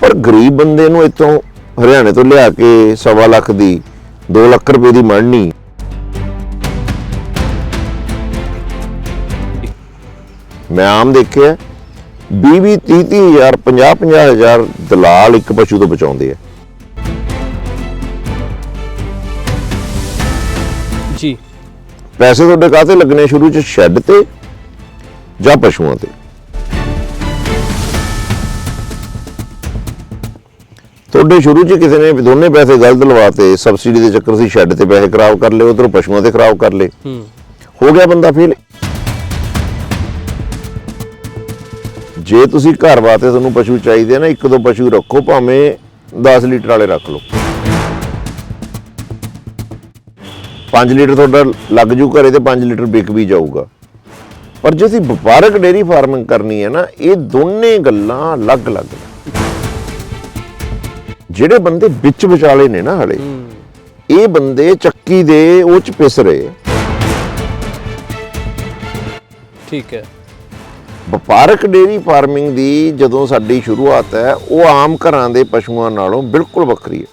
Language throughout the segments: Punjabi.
ਪਰ ਗਰੀਬ ਬੰਦੇ ਨੂੰ ਇੱਥੋਂ ਹਰਿਆਣੇ ਤੋਂ ਲਿਆ ਕੇ ਸਵਾ ਲੱਖ ਦੀ 2 ਲੱਖ ਰੁਪਏ ਦੀ ਮੜਨੀ ਮੈਂ ਆਮ ਦੇਖਿਆ 20 20 30 30 ਹਜ਼ਾਰ 50 50 ਹਜ਼ਾਰ ਦਲਾਲ ਇੱਕ ਪਸ਼ੂ ਤੋਂ ਬਚਾਉਂਦੇ ਆ। ਜੀ। ਪੈਸੇ ਤੁਹਾਡੇ ਕਾਹਤੇ ਲੱਗਣੇ? ਸ਼ੁਰੂ ਚ ਸ਼ੈੱਡ ਤੇ ਜਾਂ ਪਸ਼ੂਆਂ ਤੇ? ਤੁਹਾਡੇ ਸ਼ੁਰੂ ਚ ਕਿਸੇ ਨੇ ਦੋਨੇ ਪੈਸੇ ਗਲਤ ਲਵਾਤੇ ਸਬਸਿਡੀ ਦੇ ਚੱਕਰ ਸੀ ਸ਼ੈੱਡ ਤੇ ਪੈਸੇ ਖਰਾਬ ਕਰ ਲਏ ਉਧਰੋਂ ਪਸ਼ੂਆਂ ਤੇ ਖਰਾਬ ਕਰ ਲਏ। ਹੂੰ। ਹੋ ਗਿਆ ਬੰਦਾ ਫੇਲ ਜੇ ਤੁਸੀਂ ਘਰ ਵਾਸਤੇ ਤੁਹਾਨੂੰ ਪਸ਼ੂ ਚਾਹੀਦੇ ਨਾ ਇੱਕ ਦੋ ਪਸ਼ੂ ਰੱਖੋ ਭਾਵੇਂ 10 ਲੀਟਰ ਵਾਲੇ ਰੱਖ ਲਓ। 5 ਲੀਟਰ ਤੁਹਾਡਾ ਲੱਗ ਜੂ ਘਰੇ ਤੇ 5 ਲੀਟਰ ਵਿਕ ਵੀ ਜਾਊਗਾ। ਪਰ ਜੇ ਤੁਸੀਂ ਵਪਾਰਕ ਡੇਰੀ ਫਾਰਮਿੰਗ ਕਰਨੀ ਹੈ ਨਾ ਇਹ ਦੋਨੇ ਗੱਲਾਂ ਅਲੱਗ-ਅਲੱਗ ਨੇ। ਜਿਹੜੇ ਬੰਦੇ ਵਿੱਚ ਵਿਚਾਲੇ ਨੇ ਨਾ ਹਲੇ ਇਹ ਬੰਦੇ ਚੱਕੀ ਦੇ ਉਹ ਚ ਪਿਸ ਰਹੇ। ਠੀਕ ਹੈ। ਵਪਾਰਕ ਡੇਰੀ ਫਾਰਮਿੰਗ ਦੀ ਜਦੋਂ ਸਾਡੀ ਸ਼ੁਰੂਆਤ ਹੈ ਉਹ ਆਮ ਘਰਾਂ ਦੇ ਪਸ਼ੂਆਂ ਨਾਲੋਂ ਬਿਲਕੁਲ ਵੱਖਰੀ ਹੈ।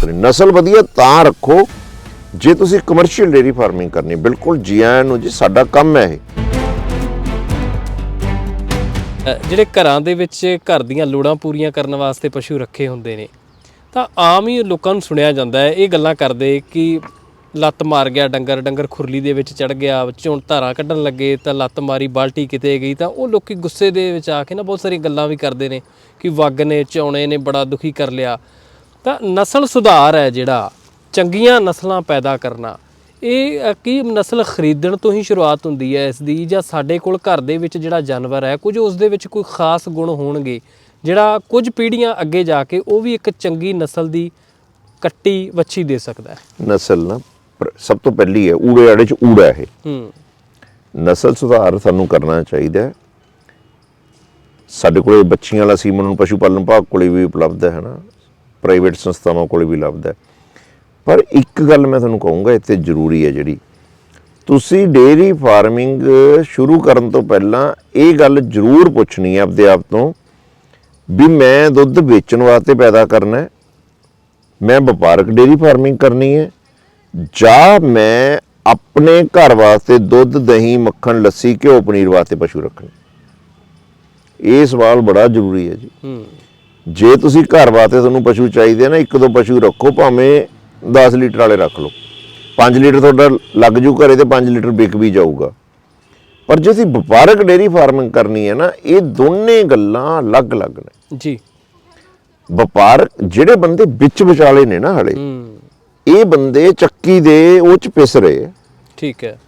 ਤੇ ਨਸਲ ਵਧੀਆ ਤਾਂ ਰੱਖੋ ਜੇ ਤੁਸੀਂ ਕਮਰਸ਼ੀਅਲ ਡੇਰੀ ਫਾਰਮਿੰਗ ਕਰਨੀ ਬਿਲਕੁਲ ਜੀ ਆਇਆਂ ਨੂੰ ਜੀ ਸਾਡਾ ਕੰਮ ਹੈ ਇਹ। ਜਿਹੜੇ ਘਰਾਂ ਦੇ ਵਿੱਚ ਘਰ ਦੀਆਂ ਲੋੜਾਂ ਪੂਰੀਆਂ ਕਰਨ ਵਾਸਤੇ ਪਸ਼ੂ ਰੱਖੇ ਹੁੰਦੇ ਨੇ, ਤਾਂ ਆਮ ਹੀ ਲੋਕਾਂ ਨੂੰ ਸੁਣਿਆ ਜਾਂਦਾ ਹੈ, ਇਹ ਗੱਲਾਂ ਕਰਦੇ ਕਿ ਲੱਤ ਮਾਰ ਗਿਆ, ਡੰਗਰ ਡੰਗਰ ਖੁਰਲੀ ਦੇ ਵਿੱਚ ਚੜ ਗਿਆ ਚੋਂ ਧਾਰਾਂ ਕੱਢਣ ਲੱਗੇ, ਤਾਂ ਲੱਤ ਮਾਰੀ ਬਾਲਟੀ ਕਿਤੇ ਗਈ, ਤਾਂ ਉਹ ਲੋਕੀ ਗੁੱਸੇ ਦੇ ਵਿੱਚ ਆ ਕੇ ਨਾ ਬਹੁਤ ਸਾਰੀਆਂ ਗੱਲਾਂ ਵੀ ਕਰਦੇ ਨੇ ਕਿ ਵਗ ਨੇ ਚੌਣੇ ਨੇ, ਬੜਾ ਦੁਖੀ ਕਰ ਲਿਆ। ਤਾਂ ਨਸਲ ਸੁਧਾਰ ਹੈ ਜਿਹੜਾ, ਚੰਗੀਆਂ ਨਸਲਾਂ ਪੈਦਾ ਕਰਨਾ। ਇਹ ਕੀ ਨਸਲ ਖਰੀਦਣ ਤੋਂ ਹੀ ਸ਼ੁਰੂਆਤ ਹੁੰਦੀ ਹੈ ਇਸ ਦੀ ਜਾਂ ਸਾਡੇ ਕੋਲ ਘਰ ਦੇ ਵਿੱਚ ਜਿਹੜਾ ਜਾਨਵਰ ਹੈ ਕੁਝ ਉਸ ਦੇ ਵਿੱਚ ਕੋਈ ਖਾਸ ਗੁਣ ਹੋਣਗੇ? ਜਿਹੜਾ ਕੁਝ ਪੀੜ੍ਹੀਆਂ ਅੱਗੇ ਜਾ ਕੇ ਉਹ ਵੀ ਇੱਕ ਚੰਗੀ ਨਸਲ ਦੀ ਕੱਟੀ ਵੱਛੀ ਦੇ ਸਕਦਾ ਹੈ। ਨਸਲ ਨਾ ਸਭ ਤੋਂ ਪਹਿਲੀ ਹੈ ਊੜੇ ਆੜੇ ਚ ਊੜਾ ਇਹ। ਹੂੰ। ਨਸਲ ਸੁਧਾਰ ਸਾਨੂੰ ਕਰਨਾ ਚਾਹੀਦਾ ਹੈ। ਸਾਡੇ ਕੋਲੇ ਬੱਚੀਆਂ ਵਾਲਾ ਸੀਮਨ ਨੂੰ ਪਸ਼ੂ ਪਾਲਣ ਵਿਭਾਗ ਕੋਲੇ ਵੀ ਉਪਲਬਧ ਹੈ ਹਨਾ ਪ੍ਰਾਈਵੇਟ ਸੰਸਥਾਵਾਂ ਕੋਲੇ ਵੀ ਉਪਲਬਧ ਹੈ। ਪਰ ਇੱਕ ਗੱਲ ਮੈਂ ਤੁਹਾਨੂੰ ਕਹੂੰਗਾ ਇੱਥੇ ਜ਼ਰੂਰੀ ਹੈ ਜਿਹੜੀ। ਤੁਸੀਂ ਡੇਰੀ ਫਾਰਮਿੰਗ ਸ਼ੁਰੂ ਕਰਨ ਤੋਂ ਪਹਿਲਾਂ ਇਹ ਗੱਲ ਜ਼ਰੂਰ ਪੁੱਛਣੀ ਹੈ ਆਪਦੇ ਆਪ ਤੋਂ ਵੀ ਮੈਂ ਦੁੱਧ ਵੇਚਣ ਵਾਸਤੇ ਪੈਦਾ ਕਰਨਾ ਹੈ ਮੈਂ ਵਪਾਰਕ ਡੇਰੀ ਫਾਰਮਿੰਗ ਕਰਨੀ ਹੈ ਜਾਂ ਮੈਂ ਆਪਣੇ ਘਰ ਵਾਸਤੇ ਦੁੱਧ ਦਹੀਂ ਮੱਖਣ ਲੱਸੀ ਘਿਓ ਪਨੀਰ ਵਾਸਤੇ ਪਸ਼ੂ ਰੱਖਣੇ। ਇਹ ਸਵਾਲ ਬੜਾ ਜ਼ਰੂਰੀ ਹੈ ਜੀ। ਹੂੰ। ਜੇ ਤੁਸੀਂ ਘਰ ਵਾਸਤੇ ਤੁਹਾਨੂੰ ਪਸ਼ੂ ਚਾਹੀਦੇ ਨਾ ਇੱਕ ਦੋ ਪਸ਼ੂ ਰੱਖੋ ਭਾਵੇਂ 10 ਲੀਟਰ ਵਾਲੇ ਰੱਖ ਲਓ। 5 ਲੀਟਰ ਤੁਹਾਡਾ ਲੱਗ ਜੂ ਘਰੇ ਤੇ 5 ਲੀਟਰ ਵਿਕ ਵੀ ਜਾਊਗਾ। ਪਰ ਜੇ ਤੁਸੀਂ ਵਪਾਰਕ ਡੇਰੀ ਫਾਰਮਿੰਗ ਕਰਨੀ ਹੈ ਨਾ ਇਹ ਦੋਨੇ ਗੱਲਾਂ ਅਲੱਗ-ਅਲੱਗ ਨੇ। ਜੀ। ਵਪਾਰਕ ਜਿਹੜੇ ਬੰਦੇ ਵਿੱਚ ਵਿਚਾਲੇ ਨੇ ਨਾ ਹਲੇ ਇਹ ਬੰਦੇ ਚੱਕੀ ਦੇ ਉਹ ਚ ਪਿਸ ਰਹੇ ਠੀਕ ਹੈ।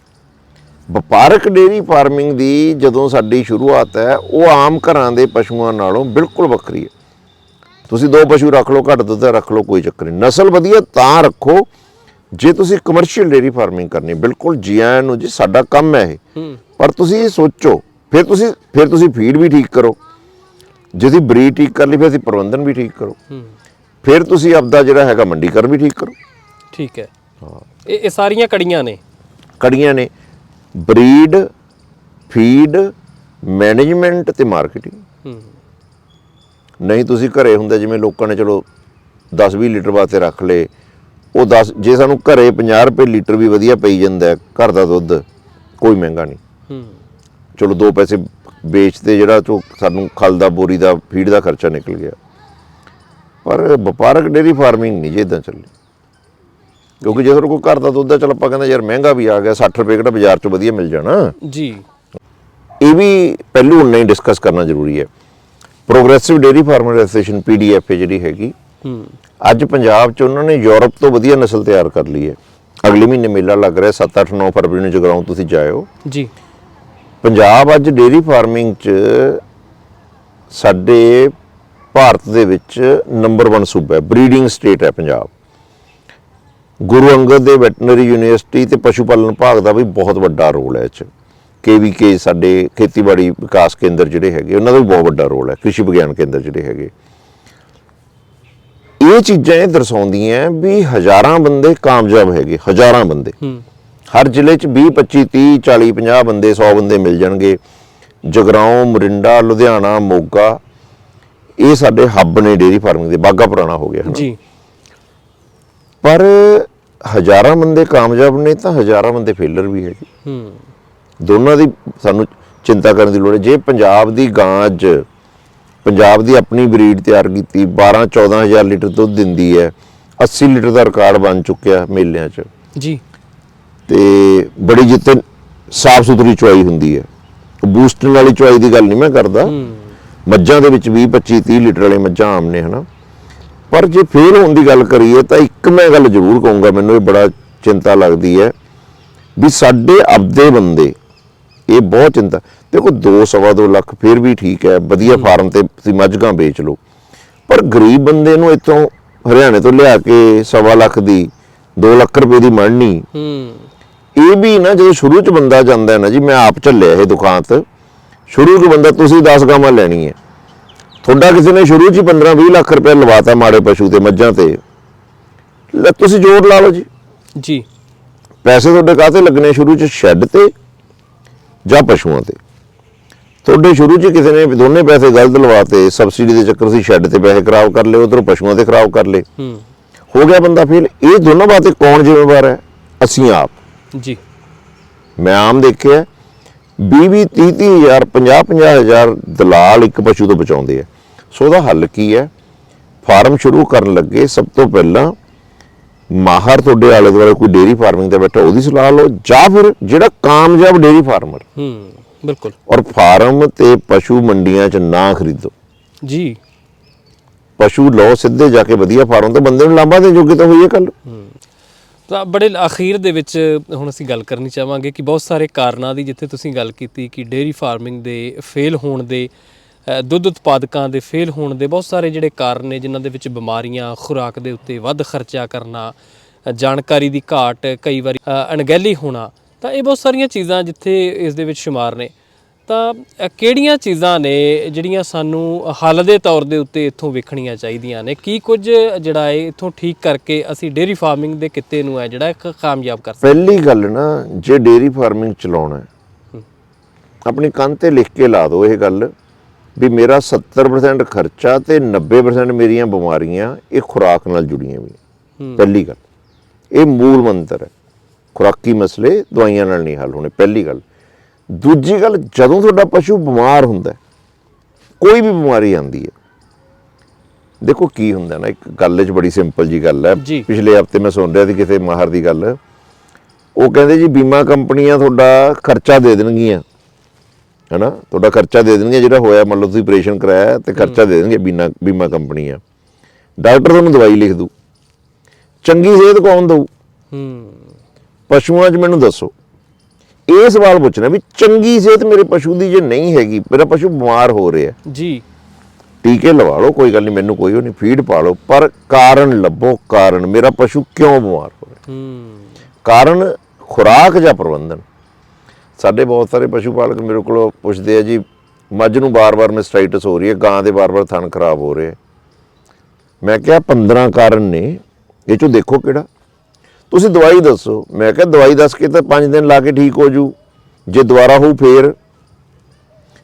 ਵਪਾਰਕ ਡੇਰੀ ਫਾਰਮਿੰਗ ਦੀ ਜਦੋਂ ਸਾਡੀ ਸ਼ੁਰੂਆਤ ਹੈ ਉਹ ਆਮ ਘਰਾਂ ਦੇ ਪਸ਼ੂਆਂ ਨਾਲੋਂ ਬਿਲਕੁਲ ਵੱਖਰੀ ਹੈ। ਤੁਸੀਂ ਦੋ ਪਸ਼ੂ ਰੱਖ ਲਓ ਘੱਟ ਦੁੱਧ ਦਾ ਰੱਖ ਲਓ ਕੋਈ ਚੱਕਰ ਨਹੀਂ। ਨਸਲ ਵਧੀਆ ਤਾਂ ਰੱਖੋ ਜੇ ਤੁਸੀਂ ਕਮਰਸ਼ੀਅਲ ਡੇਰੀ ਫਾਰਮਿੰਗ ਕਰਨੀ ਬਿਲਕੁਲ ਜੀ ਆਇਆਂ ਨੂੰ ਜੀ ਸਾਡਾ ਕੰਮ ਹੈ ਇਹ। ਹੂੰ। ਪਰ ਤੁਸੀਂ ਇਹ ਸੋਚੋ ਫਿਰ ਤੁਸੀਂ ਫਿਰ ਤੁਸੀਂ ਫੀਡ ਵੀ ਠੀਕ ਕਰੋ। ਜੇ ਤੁਸੀਂ ਬਰੀਡ ਠੀਕ ਕਰ ਲਈ ਫਿਰ ਤੁਸੀਂ ਪ੍ਰਬੰਧਨ ਵੀ ਠੀਕ ਕਰੋ। ਹੂੰ। ਫਿਰ ਤੁਸੀਂ ਆਪਦਾ ਜਿਹੜਾ ਹੈਗਾ ਮੰਡੀਕਰਨ ਵੀ ਠੀਕ ਕਰੋ। ਠੀਕ ਹੈ। ਇਹ ਇਹ ਸਾਰੀਆਂ ਕੜੀਆਂ ਨੇ? ਕੜੀਆਂ ਨੇ। ਬਰੀਡ ਫੀਡ ਮੈਨੇਜਮੈਂਟ ਤੇ ਮਾਰਕੀਟਿੰਗ ਹੂੰ। ਨਹੀਂ ਤੁਸੀਂ ਘਰੇ ਹੁੰਦੇ ਜਿਵੇਂ ਲੋਕਾਂ ਨੇ ਚਲੋ 10-20 ਲੀਟਰ ਵਾਸਤੇ ਰੱਖ ਲਏ ਉਹ 10 ਜੇ ਸਾਨੂੰ ਘਰੇ 50 ਰੁਪਏ ਲੀਟਰ ਵੀ ਵਧੀਆ ਪਈ ਜਾਂਦਾ ਘਰ ਦਾ ਦੁੱਧ ਕੋਈ ਮਹਿੰਗਾ ਨਹੀਂ। ਹੂੰ। ਚਲੋ ਦੋ ਪੈਸੇ ਵੇਚਦੇ ਜਿਹੜਾ ਤੋਂ ਸਾਨੂੰ ਖਲ ਦਾ ਬੋਰੀ ਦਾ ਫੀਡ ਦਾ ਖਰਚਾ ਨਿਕਲ ਗਿਆ। ਪਰ ਵਪਾਰਕ ਡੇਰੀ ਫਾਰਮਿੰਗ ਨਹੀਂ ਜੇ ਇਦਾਂ ਚੱਲੀ। ਕਿਉਂਕਿ ਜੇ ਕੋਲ ਘਰ ਦਾ ਦੁੱਧ ਹੈ ਚਲ ਆਪਾਂ ਕਹਿੰਦੇ ਯਾਰ ਮਹਿੰਗਾ ਵੀ ਆ ਗਿਆ 60 ਰੁਪਏ ਕਿਹੜਾ ਬਾਜ਼ਾਰ 'ਚ ਵਧੀਆ ਮਿਲ ਜਾਣਾ। ਜੀ। ਇਹ ਵੀ ਪਹਿਲੂ ਨਹੀਂ ਡਿਸਕਸ ਕਰਨਾ ਜ਼ਰੂਰੀ ਹੈ। Progressive dairy farmer association PDF ਜਿਹੜੀ ਹੈਗੀ। ਹੂੰ। ਅੱਜ ਪੰਜਾਬ 'ਚ ਉਹਨਾਂ ਨੇ ਯੂਰਪ ਤੋਂ ਵਧੀਆ ਨਸਲ ਤਿਆਰ ਕਰ ਲਈ ਹੈ। ਅਗਲੇ ਮਹੀਨੇ ਮੇਲਾ ਲੱਗ ਰਿਹਾ 7 8 9 ਫਰਵਰੀ ਨੂੰ ਜਗਰਾਉਂ ਤੁਸੀਂ ਜਾਇਓ। ਜੀ। ਪੰਜਾਬ ਅੱਜ ਡੇਰੀ ਫਾਰਮਿੰਗ 'ਚ ਸਾਡੇ ਭਾਰਤ ਦੇ ਵਿੱਚ ਨੰਬਰ 1 ਸੂਬਾ ਹੈ ਬਰੀਡਿੰਗ ਸਟੇਟ ਹੈ ਪੰਜਾਬ। ਗੁਰੂ ਅੰਗਦ ਦੇ ਵੈਟਰਨਰੀ ਯੂਨੀਵਰਸਿਟੀ ਤੇ ਪਸ਼ੂ ਪਾਲਣ ਵਿਭਾਗ ਦਾ ਵੀ ਬਹੁਤ ਵੱਡਾ ਰੋਲ ਹੈ ਇਹ 'ਚ। ਕੇਵੀਕੇ ਸਾਡੇ ਖੇਤੀਬਾੜੀ ਵਿਕਾਸ ਕੇਂਦਰ ਜਿਹੜੇ ਹੈਗੇ ਉਹਨਾਂ ਦਾ ਵੀ ਬਹੁਤ ਵੱਡਾ ਰੋਲ ਹੈ ਕ੍ਰਿਸ਼ੀ ਵਿਗਿਆਨ ਕੇਂਦਰ ਜਿਹੜੇ ਹੈਗੇ। ਇਹ ਚੀਜ਼ਾਂ ਇਹ ਦਰਸਾਉਂਦੀਆਂ ਵੀ ਹਜ਼ਾਰਾਂ ਬੰਦੇ ਕਾਮਯਾਬ ਹੈਗੇ ਹਜ਼ਾਰਾਂ ਬੰਦੇ। ਹਰ ਜ਼ਿਲ੍ਹੇ 'ਚ 20 25 30 40 50 ਬੰਦੇ 100 ਬੰਦੇ ਮਿਲ ਜਾਣਗੇ। ਜਗਰਾਉਂ ਮਰਿੰਡਾ ਲੁਧਿਆਣਾ ਮੋਗਾ ਇਹ ਸਾਡੇ ਹੱਬ ਨੇ ਡੇਰੀ ਫਾਰਮਿੰਗ ਦੇ ਬਾਗਾ ਪੁਰਾਣਾ ਹੋ ਗਿਆ ਹਨਾ? ਜੀ। ਪਰ ਹਜ਼ਾਰਾਂ ਬੰਦੇ ਕਾਮਯਾਬ ਨੇ ਤਾਂ ਹਜ਼ਾਰਾਂ ਬੰਦੇ ਫੇਲਰ ਵੀ ਹੈ ਜੀ ਹੂੰ। ਦੋਨਾਂ ਦੀ ਸਾਨੂੰ ਚਿੰਤਾ ਕਰਨ ਦੀ ਲੋੜ ਹੈ। ਜੇ ਪੰਜਾਬ ਦੀ ਗਾਂ ਅੱਜ ਪੰਜਾਬ ਦੀ ਆਪਣੀ ਬਰੀਡ ਤਿਆਰ ਕੀਤੀ 12 14000 ਲੀਟਰ ਦੁੱਧ ਦਿੰਦੀ ਹੈ 80 ਲੀਟਰ ਦਾ ਰਿਕਾਰਡ ਬਣ ਚੁੱਕਿਆ ਮੇਲਿਆਂ 'ਚ। ਜੀ। ਤੇ ਬੜੀ ਜਿੱਤੇ ਸਾਫ਼ ਸੁਥਰੀ ਚੁਆਈ ਹੁੰਦੀ ਹੈ। ਬੂਸਟਰ ਵਾਲੀ ਚੁਆਈ ਦੀ ਗੱਲ ਨਹੀਂ ਮੈਂ ਕਰਦਾ। ਮੱਝਾਂ ਦੇ ਵਿੱਚ 20 25 30 ਲੀਟਰ ਵਾਲੀ ਮੱਝਾਂ ਆਮ ਨੇ ਹਨਾ। ਪਰ ਜੇ ਫੇਲ ਹੋਣ ਦੀ ਗੱਲ ਕਰੀਏ ਤਾਂ ਇੱਕ ਮੈਂ ਗੱਲ ਜ਼ਰੂਰ ਕਹੂੰਗਾ ਮੈਨੂੰ ਇਹ ਬੜਾ ਚਿੰਤਾ ਲੱਗਦੀ ਹੈ ਵੀ ਸਾਡੇ ਆਪਦੇ ਬੰਦੇ ਇਹ ਬਹੁਤ ਚਿੰਤਾ। ਦੇਖੋ 2 ਸਵਾ 2 ਲੱਖ ਫਿਰ ਵੀ ਠੀਕ ਹੈ ਵਧੀਆ ਫਾਰਮ ਤੇ ਤੁਸੀਂ ਮੱਝਾਂ ਵੇਚ ਲਓ। ਪਰ ਗਰੀਬ ਬੰਦੇ ਨੂੰ ਇੱਥੋਂ ਹਰਿਆਣੇ ਤੋਂ ਲਿਆ ਕੇ ਸਵਾ ਲੱਖ ਦੀ 2 ਲੱਖ ਰੁਪਏ ਦੀ ਮੜਨੀ ਹੂੰ। ਇਹ ਵੀ ਨਾ ਜਦੋਂ ਸ਼ੁਰੂ ਚ ਬੰਦਾ ਜਾਂਦਾ ਹੈ ਨਾ ਜੀ ਮੈਂ ਆਪ ਚੱਲਿਆ ਇਹ ਦੁਕਾਨ ਤੇ ਸ਼ੁਰੂ ਚ ਬੰਦਾ ਤੁਸੀਂ 10 ਗਾਵਾਂ ਲੈਣੀ ਹੈ। ਤੁਹਾਡਾ ਕਿਸੇ ਨੇ ਸ਼ੁਰੂ ਚ ਹੀ 15 20 ਲੱਖ ਰੁਪਏ ਲਵਾਤਾ ਮਾੜੇ ਪਸ਼ੂ ਤੇ ਮੱਝਾਂ ਤੇ। ਲੈ ਤੁਸੀਂ ਜੋਰ ਲਾ ਲਓ ਜੀ। ਜੀ। ਪੈਸੇ ਤੁਹਾਡੇ ਕਾਹਤੇ ਲੱਗਣੇ? ਸ਼ੁਰੂ ਚ ਸ਼ੈੱਡ ਤੇ ਜਾਂ ਪਸ਼ੂਆਂ ਤੇ। ਤੁਹਾਡੇ ਸ਼ੁਰੂ ਚ ਕਿਸੇ ਨੇ ਦੋਨੇ ਪੈਸੇ ਗਲਤ ਲਵਾਤੇ ਸਬਸਿਡੀ ਦੇ ਚੱਕਰ ਸੀ ਸ਼ੈੱਡ ਤੇ ਪੈਸੇ ਖਰਾਬ ਕਰ ਲਏ ਉਧਰੋਂ ਪਸ਼ੂਆਂ ਤੇ ਖਰਾਬ ਕਰ ਲਏ। ਹੂੰ। ਹੋ ਗਿਆ ਬੰਦਾ ਫੇਲ। ਇਹ ਦੋਨੋਂ ਬਾਤੇ ਕੌਣ ਜ਼ਿੰਮੇਵਾਰ ਹੈ? ਅਸੀਂ ਆਪ। ਜੀ। ਮੈਂ ਆਮ ਦੇਖਿਆ 20 20 30 30 ਹਜ਼ਾਰ 50 50 ਹਜ਼ਾਰ ਦਲਾਲ ਇੱਕ ਪਸ਼ੂ ਤੋਂ ਬਚਾਉਂਦੇ ਆ। ਸੋ ਉਹਦਾ ਹੱਲ ਕੀ ਹੈ? ਫਾਰਮ ਸ਼ੁਰੂ ਕਰਨ ਲੱਗੇ ਸਭ ਤੋਂ ਪਹਿਲਾਂ ਮਾਹਰ ਤੁਹਾਡੇ ਆਲੇ ਦੁਆਲੇ ਕੋਈ ਡੇਰੀ ਫਾਰਮਿੰਗ ਤੇ ਬੈਠਾ ਉਹਦੀ ਸਲਾਹ ਲਓ ਜਾਂ ਫਿਰ ਜਿਹੜਾ ਕਾਮਯਾਬ ਡੇਰੀ ਫਾਰਮਰ ਹੂੰ ਬਿਲਕੁਲ। ਔਰ ਫਾਰਮ ਤੇ ਪਸ਼ੂ ਮੰਡੀਆਂ 'ਚ ਨਾ ਖਰੀਦੋ। ਜੀ। ਪਸ਼ੂ ਲਓ ਸਿੱਧੇ ਜਾ ਕੇ ਵਧੀਆ ਫਾਰਮ ਤੋਂ ਬੰਦੇ ਨੂੰ ਲਾਂਭਾ ਦੇ ਜੋਗੇ ਤਾਂ ਹੋਈਏ ਕੱਲ ਤਾਂ ਬੜੇ ਅਖੀਰ ਦੇ ਵਿੱਚ ਹੁਣ ਅਸੀਂ ਗੱਲ ਕਰਨੀ ਚਾਹਾਂਗੇ ਕਿ ਬਹੁਤ ਸਾਰੇ ਕਾਰਨਾਂ ਦੀ ਜਿੱਥੇ ਤੁਸੀਂ ਗੱਲ ਕੀਤੀ ਕਿ ਡੇਅਰੀ ਫਾਰਮਿੰਗ ਦੇ ਫੇਲ ਹੋਣ ਦੇ ਦੁੱਧ ਉਤਪਾਦਕਾਂ ਦੇ ਫੇਲ ਹੋਣ ਦੇ ਬਹੁਤ ਸਾਰੇ ਜਿਹੜੇ ਕਾਰਨ ਨੇ ਜਿਨ੍ਹਾਂ ਦੇ ਵਿੱਚ ਬਿਮਾਰੀਆਂ ਖੁਰਾਕ ਦੇ ਉੱਤੇ ਵੱਧ ਖਰਚਾ ਕਰਨਾ ਜਾਣਕਾਰੀ ਦੀ ਘਾਟ ਕਈ ਵਾਰੀ ਅਣਗਹਿਲੀ ਹੋਣਾ ਤਾਂ ਇਹ ਬਹੁਤ ਸਾਰੀਆਂ ਚੀਜ਼ਾਂ ਜਿੱਥੇ ਇਸ ਦੇ ਵਿੱਚ ਸ਼ੁਮਾਰ ਨੇ। ਤਾਂ ਕਿਹੜੀਆਂ ਚੀਜ਼ਾਂ ਨੇ ਜਿਹੜੀਆਂ ਸਾਨੂੰ ਹੱਲ ਦੇ ਤੌਰ ਦੇ ਉੱਤੇ ਇੱਥੋਂ ਵੇਖਣੀਆਂ ਚਾਹੀਦੀਆਂ ਨੇ? ਕੀ ਕੁਝ ਜਿਹੜਾ ਹੈ ਇੱਥੋਂ ਠੀਕ ਕਰਕੇ ਅਸੀਂ ਡੇਅਰੀ ਫਾਰਮਿੰਗ ਦੇ ਕਿੱਤੇ ਨੂੰ ਹੈ ਜਿਹੜਾ ਇੱਕ ਕਾਮਯਾਬ ਕਰ ਸਕਦੇ ਪਹਿਲੀ ਗੱਲ ਨਾ ਜੇ ਡੇਰੀ ਫਾਰਮਿੰਗ ਚਲਾਉਣਾ ਹੈ। ਆਪਣੀ ਕੰਨ ਤੇ ਲਿਖ ਕੇ ਲਾ ਦਿਓ ਇਹ ਗੱਲ। ਵੀ ਮੇਰਾ 70% ਖਰਚਾ ਤੇ 90% ਮੇਰੀਆਂ ਬਿਮਾਰੀਆਂ ਇਹ ਖੁਰਾਕ ਨਾਲ ਜੁੜੀਆਂ ਵੀ ਪਹਿਲੀ ਗੱਲ। ਇਹ ਮੂਲ ਮੰਤਰ ਹੈ। ਖੁਰਾਕੀ ਮਸਲੇ ਦਵਾਈਆਂ ਨਾਲ ਨਹੀਂ ਹੱਲ ਹੋਣੇ ਪਹਿਲੀ ਗੱਲ। ਦੂਜੀ ਗੱਲ ਜਦੋਂ ਤੁਹਾਡਾ ਪਸ਼ੂ ਬਿਮਾਰ ਹੁੰਦਾ ਕੋਈ ਵੀ ਬਿਮਾਰੀ ਆਂਦੀ ਹੈ। ਦੇਖੋ ਕੀ ਹੁੰਦਾ ਨਾ ਇੱਕ ਗੱਲ 'ਚ ਬੜੀ ਸਿੰਪਲ ਜੀ ਗੱਲ ਹੈ। ਪਿਛਲੇ ਹਫ਼ਤੇ ਮੈਂ ਸੁਣ ਰਿਹਾ ਸੀ ਕਿਸੇ ਮਾਹਰ ਦੀ ਗੱਲ। ਉਹ ਕਹਿੰਦੇ ਜੀ ਬੀਮਾ ਕੰਪਨੀਆਂ ਤੁਹਾਡਾ ਖਰਚਾ ਦੇ ਦੇਣਗੀਆਂ। ਹੈਨਾ? ਤੁਹਾਡਾ ਖਰਚਾ ਦੇ ਦੇਣਗੀਆਂ ਜਿਹੜਾ ਹੋਇਆ ਮੰਨ ਲਓ ਤੁਸੀਂ ਆਪਰੇਸ਼ਨ ਕਰਾਇਆ ਤੇ ਖਰਚਾ ਦੇ ਦੇਣਗੇ ਬੀਮਾ ਬੀਮਾ ਕੰਪਨੀਆਂ ਡਾਕਟਰ ਤੁਹਾਨੂੰ ਦਵਾਈ ਲਿਖ ਦੂ ਚੰਗੀ ਸਿਹਤ ਕੌਣ ਦਊ? ਹੂੰ ਪਸ਼ੂਆਂ 'ਚ ਮੈਨੂੰ ਦੱਸੋ। ਇਹ ਸਵਾਲ ਪੁੱਛਣਾ ਵੀ ਚੰਗੀ ਸਿਹਤ ਮੇਰੇ ਪਸ਼ੂ ਦੀ ਜੇ ਨਹੀਂ ਹੈਗੀ ਮੇਰਾ ਪਸ਼ੂ ਬਿਮਾਰ ਹੋ ਰਿਹਾ। ਜੀ। ਟੀਕੇ ਲਵਾ ਲਓ ਕੋਈ ਗੱਲ ਨਹੀਂ ਮੈਨੂੰ ਕੋਈ ਉਹ ਨਹੀਂ ਫੀਡ ਪਾ ਲਓ। ਪਰ ਕਾਰਨ ਲੱਭੋ ਕਾਰਨ। ਮੇਰਾ ਪਸ਼ੂ ਕਿਉਂ ਬਿਮਾਰ ਹੋ ਰਿਹਾ? ਹੂੰ। ਕਾਰਨ ਖੁਰਾਕ ਜਾਂ ਪ੍ਰਬੰਧਨ? ਸਾਡੇ ਬਹੁਤ ਸਾਰੇ ਪਸ਼ੂ ਪਾਲਕ ਮੇਰੇ ਕੋਲੋਂ ਪੁੱਛਦੇ ਆ ਜੀ ਮੱਝ ਨੂੰ ਬਾਰ-ਬਾਰ ਮੈਸਟਾਈਟਸ ਹੋ ਰਹੀ ਹੈ ਗਾਂ ਦੇ ਬਾਰ-ਬਾਰ ਥਣ ਖਰਾਬ ਹੋ ਰਹੇ ਆ। ਮੈਂ ਕਿਹਾ 15 ਕਾਰਨ ਨੇ ਇਹ ਚੋਂ ਦੇਖੋ ਕਿਹੜਾ। ਤੁਸੀਂ ਦਵਾਈ ਦੱਸੋ। ਮੈਂ ਕਿਹਾ ਦਵਾਈ ਦੱਸ ਕੇ ਤਾਂ 5 ਦਿਨ ਲਾ ਕੇ ਠੀਕ ਹੋ ਜੂ। ਜੇ ਦੁਬਾਰਾ ਹੋਊ ਫੇਰ।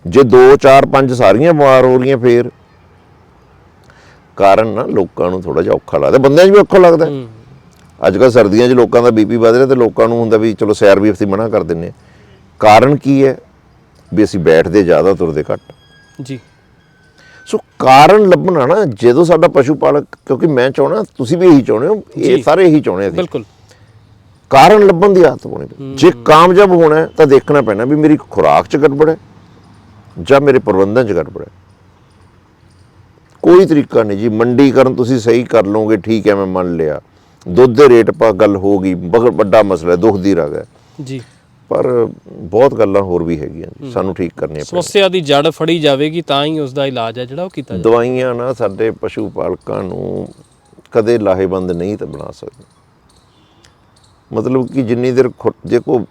ਜੇ 2 4 5 ਸਾਰੀਆਂ ਬਿਮਾਰ ਹੋ ਰਹੀਆਂ ਫੇਰ। ਕਾਰਨ ਨਾ ਲੋਕਾਂ ਨੂੰ ਥੋੜਾ ਜਿਹਾ ਔਖਾ ਲੱਗਦਾ। ਬੰਦਿਆਂ 'ਚ ਵੀ ਔਖਾ ਲੱਗਦਾ। ਅੱਜ ਕੱਲ੍ਹ ਸਰਦੀਆਂ 'ਚ ਲੋਕਾਂ ਦਾ ਬੀਪੀ ਵੱਧ ਰਿਹਾ ਤੇ ਲੋਕਾਂ ਨੂੰ ਹੁੰਦਾ ਵੀ ਚਲੋ ਸੈਰ ਵੀ ਅਸੀਂ ਮਨਾ ਕਰ ਦਿੰਨੇ ਹਾਂ। ਕਾਰਨ ਕੀ ਹੈ? ਵੀ ਅਸੀਂ ਬੈਠਦੇ ਜ਼ਿਆਦਾ ਤੁਰਦੇ ਘੱਟ। ਜੀ। ਸੋ ਕਾਰਨ ਲੱਭਣਾ ਨਾ ਜਦੋਂ ਸਾਡਾ ਪਸ਼ੂ ਪਾਲਕ ਕਿਉਂਕਿ ਮੈਂ ਚਾਹਣਾ ਤੁਸੀਂ ਵੀ ਇਹੀ ਚਾਹੁੰਦੇ ਹੋ ਇਹ। ਸਾਰੇ ਇਹੀ ਚਾਹੁੰਦੇ ਆ। ਬਿਲਕੁਲ। ਕਾਰਨ ਲੱਭਣ ਦੀ ਆਦਤ ਹੋਣੀ ਜੇ ਕਾਮਯਾਬ ਹੋਣਾ ਹੈ ਤਾਂ ਦੇਖਣਾ ਪੈਣਾ ਵੀ ਮੇਰੀ ਖੁਰਾਕ 'ਚ ਗੜਬੜ ਹੈ ਜਾਂ ਮੇਰੇ ਪ੍ਰਬੰਧਨ 'ਚ ਗੜਬੜ ਹੈ। ਕੋਈ ਤਰੀਕਾ ਨਹੀਂ ਜੀ ਮੰਡੀਕਰਨ ਤੁਸੀਂ ਸਹੀ ਕਰ ਲਓਗੇ ਠੀਕ ਹੈ ਮੈਂ ਮੰਨ ਲਿਆ। ਦੁੱਧ ਦੇ ਰੇਟ ਪਾ ਗੱਲ ਹੋ ਗਈ ਵੱਡਾ ਮਸਲਾ ਦੁੱਖ ਦੀ ਰਗ ਹੈ। ਜੀ। ਪਰ ਬਹੁਤ ਗੱਲਾਂ ਹੋਰ ਵੀ ਹੈਗੀਆਂ ਜੀ, ਸਾਨੂੰ ਠੀਕ ਕਰਨੀਆਂ ਸਮੱਸਿਆ ਦੀ ਜੜ ਫੜੀ ਜਾਵੇਗੀ ਤਾਂ ਹੀ ਉਸ ਦਾ ਇਲਾਜ ਹੈ ਜਿਹੜਾ ਉਹ ਕੀਤਾ ਜਾਵੇ। ਦਵਾਈਆਂ ਨਾ ਸਾਡੇ ਪਸ਼ੂ ਪਾਲਕਾਂ ਨੂੰ ਕਦੇ ਲਾਹੇਬੰਦ ਨਹੀਂ ਤਾਂ ਬਣਾ ਸਕਦੀਆਂ ਮਤਲਬ ਕਿ ਜਿੰਨੀ ਦੇਰ ਖੁ- ਦੇਖੋ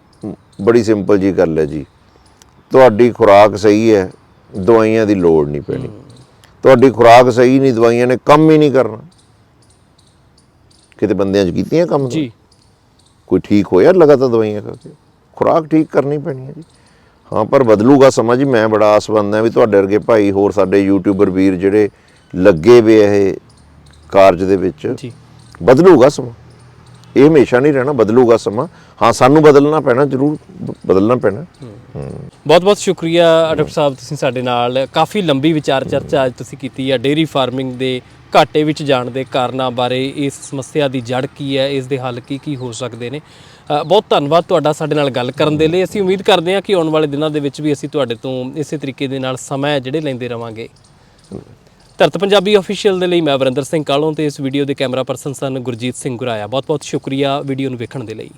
ਬੜੀ ਸਿੰਪਲ ਜੀ ਗੱਲ ਹੈ ਜੀ। ਤੁਹਾਡੀ ਖੁਰਾਕ ਸਹੀ ਹੈ ਦਵਾਈਆਂ ਦੀ ਲੋੜ ਨਹੀਂ ਪੈਣੀ। ਤੁਹਾਡੀ ਖੁਰਾਕ ਸਹੀ ਨਹੀਂ ਦਵਾਈਆਂ ਨੇ ਕੰਮ ਹੀ ਨਹੀਂ ਕਰਨਾ। ਕਿਤੇ ਬੰਦਿਆਂ 'ਚ ਕੀਤੀਆਂ ਕੰਮ? ਜੀ। ਕੋਈ ਠੀਕ ਹੋਇਆ ਲਗਾਤਾਰ ਦਵਾਈਆਂ ਕਰਕੇ ਖੁਰਾਕ ਠੀਕ ਕਰਨੀ ਪੈਣੀ ਹੈ ਜੀ। ਹਾਂ ਪਰ ਬਦਲੂਗਾ ਸਮਾਂ ਜੀ ਮੈਂ ਬੜਾ ਆਸਵੰਦ ਹਾਂ ਵੀ ਤੁਹਾਡੇ ਵਰਗੇ ਭਾਈ ਹੋਰ ਸਾਡੇ ਯੂਟਿਊਬਰ ਵੀਰ ਜਿਹੜੇ ਲੱਗੇ ਵੇ ਇਹ ਕਾਰਜ ਦੇ ਵਿੱਚ ਜੀ। ਬਦਲੂਗਾ ਸਮਾਂ। ਇਹ ਹਮੇਸ਼ਾ ਨਹੀਂ ਰਹਿਣਾ ਬਦਲੂਗਾ ਸਮਾਂ। ਹਾਂ ਸਾਨੂੰ ਬਦਲਣਾ ਪੈਣਾ ਜ਼ਰੂਰ ਬਦਲਣਾ ਪੈਣਾ। ਬਹੁਤ ਬਹੁਤ ਸ਼ੁਕਰੀਆ ਡਾਕਟਰ ਸਾਹਿਬ ਤੁਸੀਂ ਸਾਡੇ ਨਾਲ। ਕਾਫੀ ਲੰਬੀ ਵਿਚਾਰ ਚਰਚਾ ਅੱਜ ਤੁਸੀਂ ਕੀਤੀ ਹੈ। ਡੇਰੀ ਫਾਰਮਿੰਗ ਦੇ ਘਾਟੇ ਵਿੱਚ ਜਾਣ ਦੇ ਕਾਰਨਾਂ ਬਾਰੇ ਇਸ ਸਮੱਸਿਆ ਦੀ ਜੜ ਕੀ ਹੈ ਇਸ ਦੇ ਹੱਲ ਕੀ ਕੀ ਹੋ ਸਕਦੇ ਨੇ। ਬਹੁਤ ਧੰਨਵਾਦ ਤੁਹਾਡਾ ਸਾਡੇ ਨਾਲ ਗੱਲ ਕਰਨ ਦੇ ਲਈ। ਅਸੀਂ ਉਮੀਦ ਕਰਦੇ ਹਾਂ ਕਿ ਆਉਣ ਵਾਲੇ ਦਿਨਾਂ ਦੇ ਵਿੱਚ ਵੀ ਅਸੀਂ ਤੁਹਾਡੇ ਤੋਂ ਇਸੇ ਤਰੀਕੇ ਦੇ ਨਾਲ ਸਮਾਂ ਜਿਹੜੇ ਲੈਂਦੇ ਰਵਾਂਗੇ। ਧਰਤ ਪੰਜਾਬੀ ਅਫੀਸ਼ੀਅਲ ਦੇ ਲਈ ਮੈਂ ਵਰਿੰਦਰ ਸਿੰਘ ਕਾਲੋਂ ਤੇ ਇਸ ਵੀਡੀਓ ਦੇ ਕੈਮਰਾ ਪਰਸਨ ਸਨ ਗੁਰਜੀਤ ਸਿੰਘ ਗੁਰਾਇਆ। ਬਹੁਤ ਬਹੁਤ ਸ਼ੁਕਰੀਆ ਵੀਡੀਓ ਨੂੰ ਵੇਖਣ ਦੇ ਲਈ।